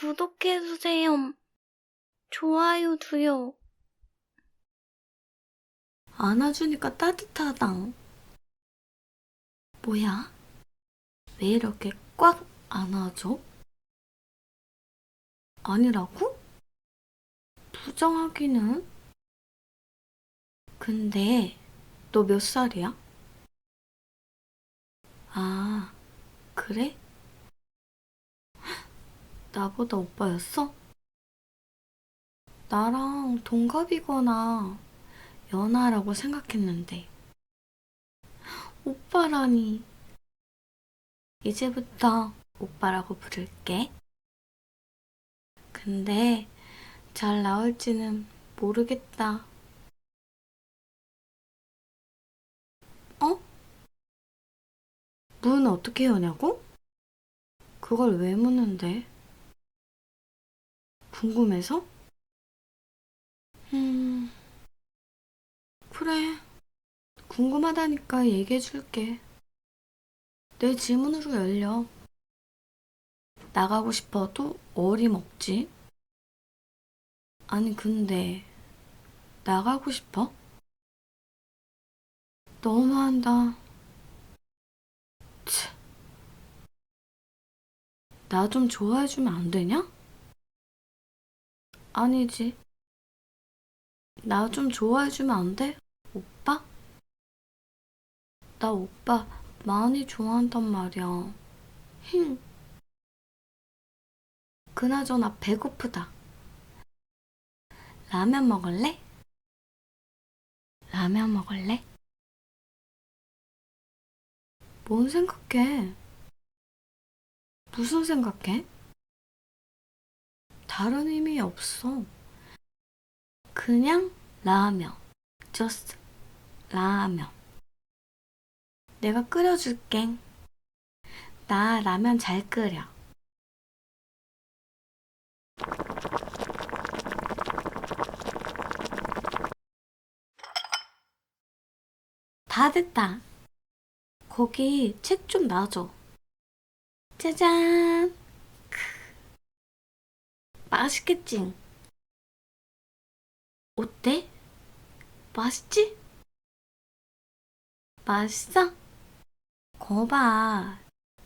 구독해주세요. 좋아요도요. 안아주니까 따뜻하다. 뭐야? 왜 이렇게 꽉 안아줘? 아니라고? 부정하기는? 근데 너 몇 살이야? 아, 그래? 나보다 오빠였어? 나랑 동갑이거나 연하라고 생각했는데. 오빠라니. 이제부터 오빠라고 부를게. 근데 잘 나올지는 모르겠다. 어? 문 어떻게 여냐고? 그걸 왜 묻는데? 궁금해서? 음, 그래. 궁금하다니까 얘기해줄게. 내 지문으로 열려. 나가고 싶어도 어림없지. 아니, 근데, 나가고 싶어? 너무한다. 치. 나좀 좋아해주면 안 되냐? 아니지. 나 좀 좋아해주면 안 돼? 오빠? 나 오빠 많이 좋아한단 말이야. 힝. 그나저나 배고프다. 라면 먹을래? 라면 먹을래? 뭔 생각해? 무슨 생각해? 다른 의미 없어. 그냥 라면. just 라면. 내가 끓여줄게. 나 라면 잘 끓여. 다 됐다. 거기 책 좀 놔줘. 짜잔. 크. 맛있겠지? 어때? 맛있지? 맛있어? 거봐.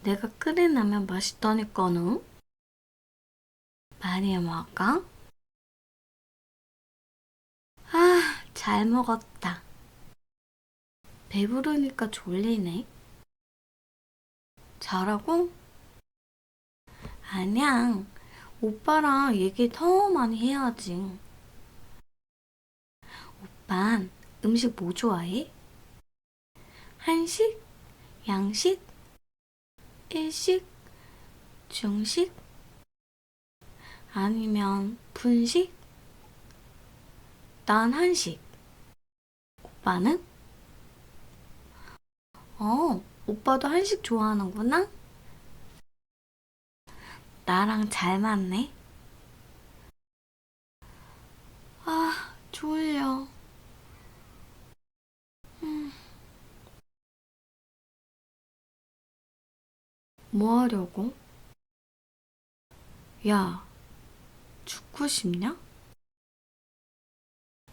내가 끓인 라면 맛있다니까는. 많이 먹어? 아, 잘 먹었다. 배부르니까 졸리네. 자라고? 아니야. 오빠랑 얘기 더 많이 해야지. 오빤 음식 뭐 좋아해? 한식? 양식? 일식? 중식? 아니면 분식? 난 한식. 오빠는? 어, 오빠도 한식 좋아하는구나? 나랑 잘 맞네. 아, 졸려. 음. 뭐 하려고? 야, 죽고 싶냐?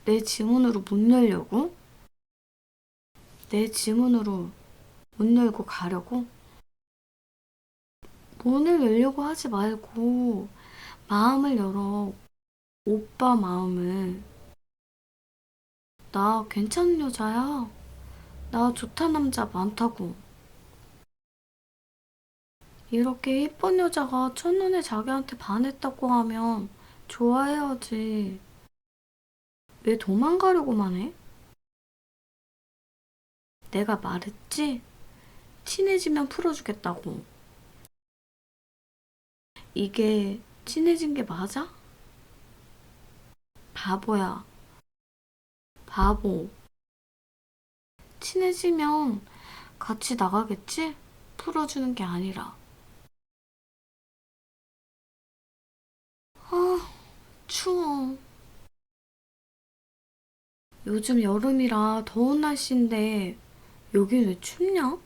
내 지문으로 문 열려고? 내 지문으로 문 열고 가려고? 문을 열려고 하지 말고 마음을 열어. 오빠 마음을. 나 괜찮은 여자야. 나 좋다는 남자 많다고. 이렇게 예쁜 여자가 첫눈에 자기한테 반했다고 하면 좋아해야지. 왜 도망가려고만 해? 내가 말했지? 친해지면 풀어주겠다고. 이게 친해진 게 맞아? 바보야. 바보. 친해지면 같이 나가겠지? 풀어주는 게 아니라. 아, 추워. 요즘 여름이라 더운 날씨인데 여긴 왜 춥냐?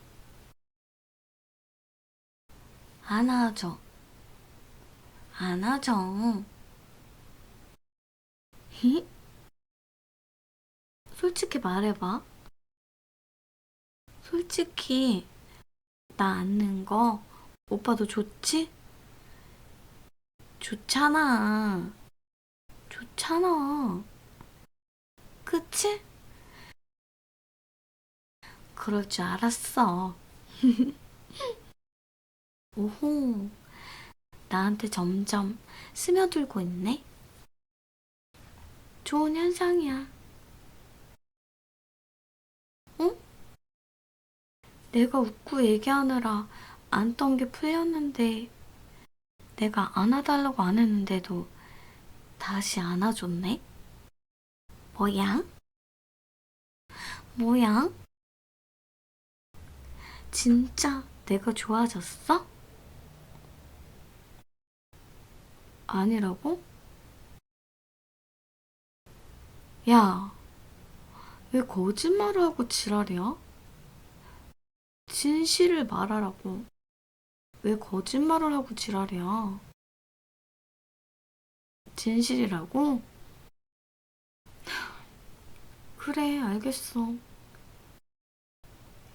안아줘. 안아줘. 히? 솔직히 말해봐. 솔직히 나 안는 거 오빠도 좋지? 좋잖아. 좋잖아. 그치? 그럴 줄 알았어. 오호. 나한테 점점 스며들고 있네. 좋은 현상이야. 응? 내가 웃고 얘기하느라 안던 게 풀렸는데, 내가 안아달라고 안 했는데도 다시 안아줬네? 뭐야? 뭐야? 진짜 내가 좋아졌어? 아니라고? 야, 왜 거짓말을 하고 지랄이야? 진실을 말하라고. 왜 거짓말을 하고 지랄이야? 진실이라고? 그래, 알겠어.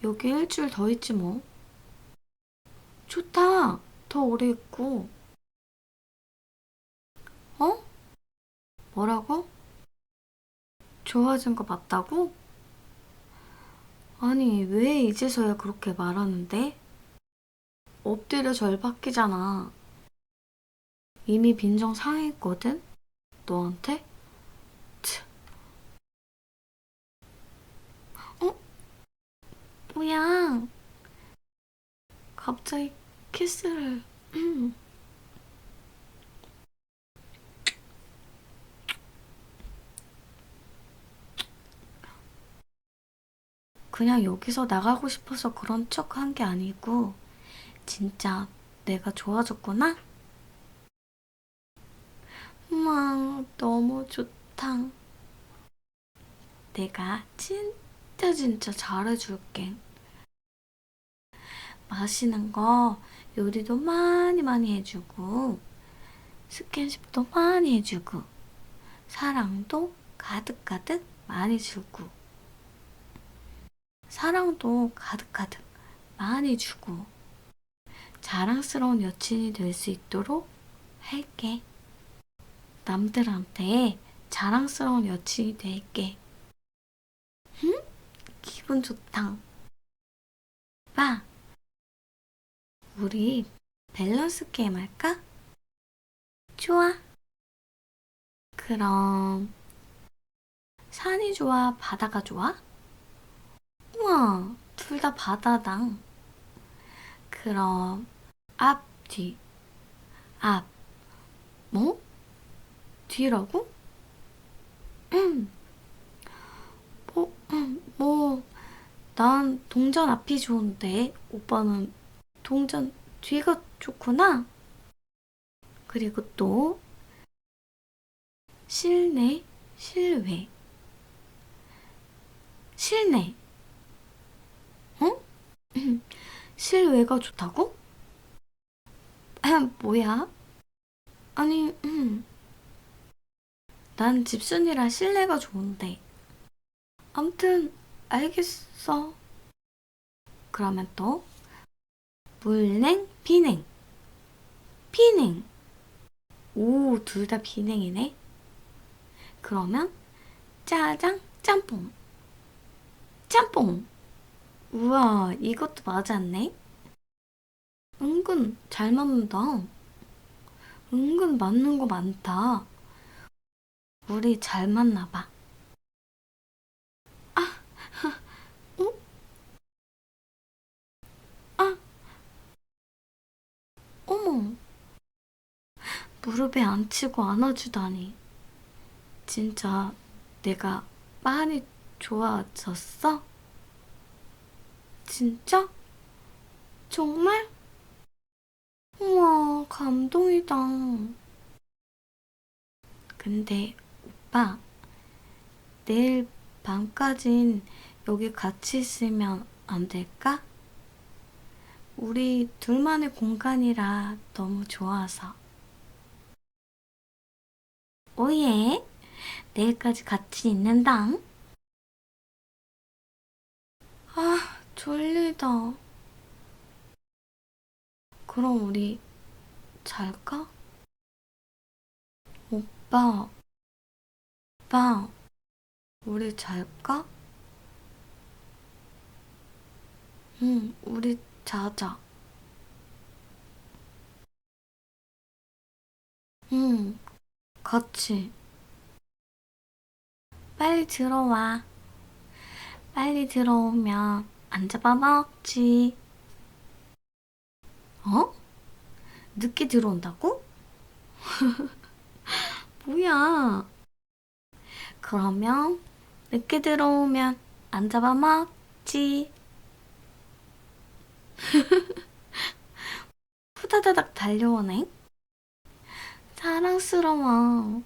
여기 일주일 더 있지 뭐. 좋다. 더 오래 있고. 어? 뭐라고? 좋아진 거 맞다고? 아니, 왜 이제서야 그렇게 말하는데? 엎드려 절박이잖아. 이미 빈정 상했거든? 너한테? 치. 어? 뭐야? 갑자기 키스를. 그냥 여기서 나가고 싶어서 그런 척 한 게 아니고, 진짜 내가 좋아졌구나? 우와, 너무 좋다. 내가 진짜 진짜 잘해줄게. 마시는 거 요리도 많이 많이 해주고, 스킨십도 많이 해주고, 사랑도 가득가득 많이 주고, 사랑도 가득가득 많이 주고, 자랑스러운 여친이 될 수 있도록 할게. 남들한테 자랑스러운 여친이 될게. 응? 기분 좋다. 오빠, 우리 밸런스 게임 할까? 좋아. 그럼, 산이 좋아, 바다가 좋아? 우와, 둘다 바다다. 그럼, 앞, 뒤. 앞. 뭐? 뒤라고? 음. 뭐, 음, 뭐, 난 동전 앞이 좋은데, 오빠는 동전 뒤가 좋구나? 그리고 또, 실내, 실외. 실내. 어? 실외가 좋다고? 뭐야? 아니, 음. 난 집순이라 실내가 좋은데. 암튼, 알겠어. 그러면 또, 물냉, 비냉. 비냉. 오, 둘 다 비냉이네. 그러면, 짜장, 짬뽕. 짬뽕. 우와, 이것도 맞았네. 은근 잘 맞는다. 은근 맞는 거 많다. 우리 잘 맞나 봐. 아, 어? 아, 어머. 무릎에 앉히고 안아주다니. 진짜 내가 많이 좋아졌어? 진짜? 정말? 우와, 감동이다. 근데 오빠, 내일 밤까진 여기 같이 있으면 안 될까? 우리 둘만의 공간이라 너무 좋아서. 오예. 내일까지 같이 있는당. 졸리다. 그럼 우리 잘까? 오빠, 오빠, 우리 잘까? 응, 우리 자자. 응, 같이. 빨리 들어와. 빨리 들어오면 안 잡아먹지. 어? 늦게 들어온다고? 뭐야? 그러면 늦게 들어오면 안 잡아먹지. 후다다닥 달려오네. 사랑스러워.